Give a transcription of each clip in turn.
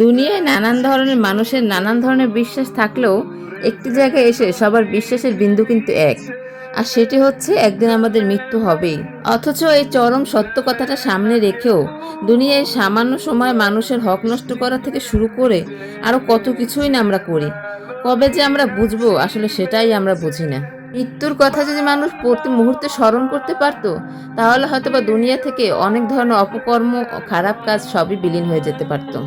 দুনিয়ায় নানান ধরনের মানুষের নানান ধরনের বিশ্বাস থাকলেও একটি জায়গায় এসে সবার বিশ্বাসের বিন্দু কিন্তু এক। আর সেটি হচ্ছে একদিন আমাদের মৃত্যু হবেই। অথচ এই চরম সত্য কথাটা সামনে রেখেও দুনিয়ায় সামান্য সময় মানুষের হক নষ্ট করা থেকে শুরু করে আরও কত কিছুই না আমরা করি। কবে যে আমরা বুঝব আসলে সেটাই আমরা বুঝি না। মৃত্যুর কথা যদি মানুষ প্রতি মুহূর্তে স্মরণ করতে পারতো, তাহলে হয়তো বা দুনিয়া থেকে অনেক ধরনের অপকর্ম খারাপ কাজ সবই বিলীন হয়ে যেতে পারতো।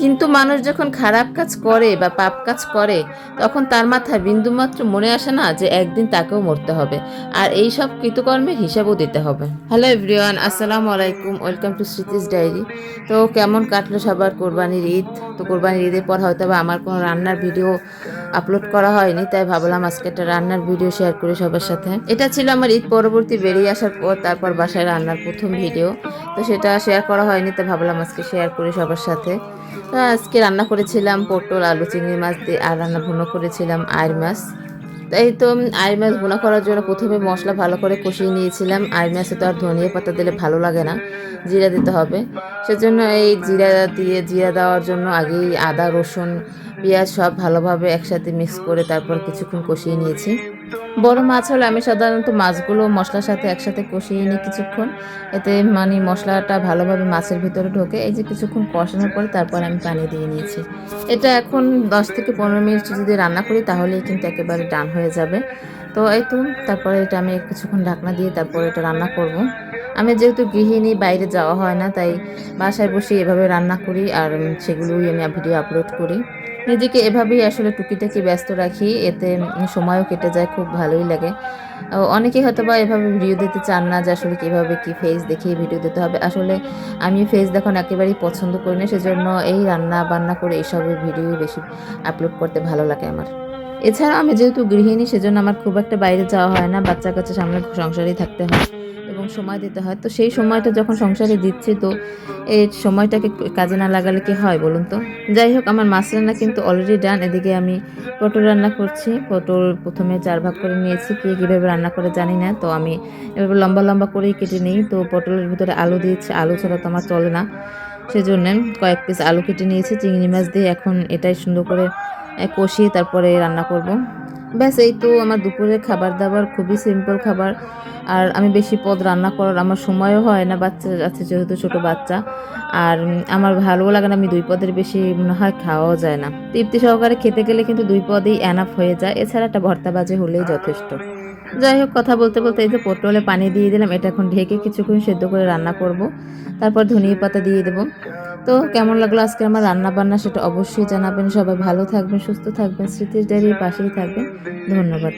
কিন্তু মানুষ যখন খারাপ কাজ করে বা পাপ কাজ করে, তখন তার মাথায় বিন্দুমাত্র মনে আসে না যে একদিন তাকেও মরতে হবে। আর এই সব কৃতকর্মের হিসাবও দিতে হবে। হ্যালো এভরিওয়ান, আসসালামু আলাইকুম। Welcome to Smriti's diary. তো কেমন কাটলো সবার কোরবানির ঈদ? তো কোরবানির ঈদের পর হয়তো বা আমার কোনো রান্নার ভিডিও আপলোড করা হয়নি, তাই ভাবলাম আজকে একটা রান্নার ভিডিও শেয়ার করি সবার সাথে। এটা ছিল আমার ঈদ পরবর্তী, বেরিয়ে আসার পর তারপর বাসায় রান্নার প্রথম ভিডিও। তো সেটা শেয়ার করা হয়নি, তাই ভাবলাম আজকে শেয়ার করি সবার সাথে। আজকে রান্না করেছিলাম পটল, আলু, চিংড়ি মাছ দিয়ে, আর রান্না ভুনো করেছিলাম আয়ের মাছ। তাই তো আয়ের মাছ ভুনা করার জন্য প্রথমে মশলা ভালো করে কষিয়ে নিয়েছিলাম। আয়ের মাছে তো আর ধনিয়া পাতা দিলে ভালো লাগে না, জিরা দিতে হবে। সেজন্য এই জিরা দিয়ে জিরা দেওয়ার জন্য আগেই আদা, রসুন, পেঁয়াজ সব ভালোভাবে একসাথে মিক্স করে তারপর কিছুক্ষণ কষিয়ে নিয়েছি। বড় মাছ হলে আমি সাধারণত মাছগুলো মশলার সাথে একসাথে কষিয়ে নিই কিছুক্ষণ। এতে মানে মশলাটা ভালোভাবে মাছের ভিতরে ঢোকে। এই যে কিছুক্ষণ কষানোর পরে তারপর আমি পানি দিয়ে নিয়েছি। এটা এখন দশ থেকে পনেরো মিনিট যদি রান্না করি তাহলেই কিন্তু একেবারে ডান হয়ে যাবে। তো এই তো, তারপরে এটা আমি কিছুক্ষণ ঢাকনা দিয়ে তারপরে এটা রান্না করব। আমি যেহেতু গৃহিণী, বাইরে যাওয়া হয় না, তাই বাসায় বসে এভাবে রান্না করি আর সেগুলোই আমি ভিডিও আপলোড করি। নিজেকে এভাবেই আসলে টুকিটাকি ব্যস্ত রাখি, এতে সময়ও কেটে যায়, খুব ভালোই লাগে। অনেকে হয়তো বা এভাবে ভিডিও দিতে চান না যে আসলে কীভাবে কী ফেস দেখিয়ে ভিডিও দিতে হবে। আসলে আমি ফেস দেখানো একেবারেই পছন্দ করি না, সেজন্য এই রান্না বান্না করে এইসবের ভিডিও বেশি আপলোড করতে ভালো লাগে আমার। এছাড়া আমি যেহেতু গৃহিণী, সেজন্য আমার খুব একটা বাইরে যাওয়া হয় না বাচ্চা কাচ্চা সামনে সংসারেই থাকতে হয়। এবং সময় দিতে হয়। তো সেই সময়টা যখন সংসারে দিচ্ছি তো এই সময়টাকে কাজে না লাগালে কি হয় বলুন তো? যাই হোক, আমার মাছ রান্না কিন্তু অলরেডি ডান এদিকে আমি পটল রান্না করছি। পটল প্রথমে চার ভাগ করে নিয়েছি। কে কীভাবে রান্না করে জানি না। তো আমি এভাবে লম্বা লম্বা করেই কেটে নিই। তো পটলের ভিতরে আলু দিয়েছি। আলু ছাড়া তো আমার চলে না। সেজন্য কয়েক পিস আলু কেটে নিয়েছি। চিংড়ি মাছ দিয়ে এখন এটাই সুন্দর করে কষিয়ে তারপরে রান্না করব। ব্যাস, এই তো আমার দুপুরের খাবার দাবার খুবই সিম্পল খাবার। আর আমি বেশি পদ রান্না করার আমার সময়ও হয় না, বাচ্চা আছে যেহেতু ছোট বাচ্চা। আর আমার ভালোও লাগে না, আমি দুই পদের বেশি মনে হয় খাওয়াও যায় না। তৃপ্তি সহকারে খেতে গেলে কিন্তু দুই পদেই অ্যানাফ হয়ে যায়, এছাড়া একটা ভর্তা বাজে হলেই যথেষ্ট। যাই হোক, কথা বলতে বলতে এই যে পটলে পানি দিয়ে দিলাম, এটা এখন ঢেকে কিছুক্ষণ সেদ্ধ করে রান্না করব। তারপর ধনিয়া পাতা দিয়ে দেবো। তো কেমন লাগল আজকে আমার রান্না বান্না সেটা অবশ্যই জানাবেন। সবাই ভালো থাকবেন, সুস্থ থাকবেন, স্মৃতির ডায়ের পাশেই থাকবেন। ধন্যবাদ।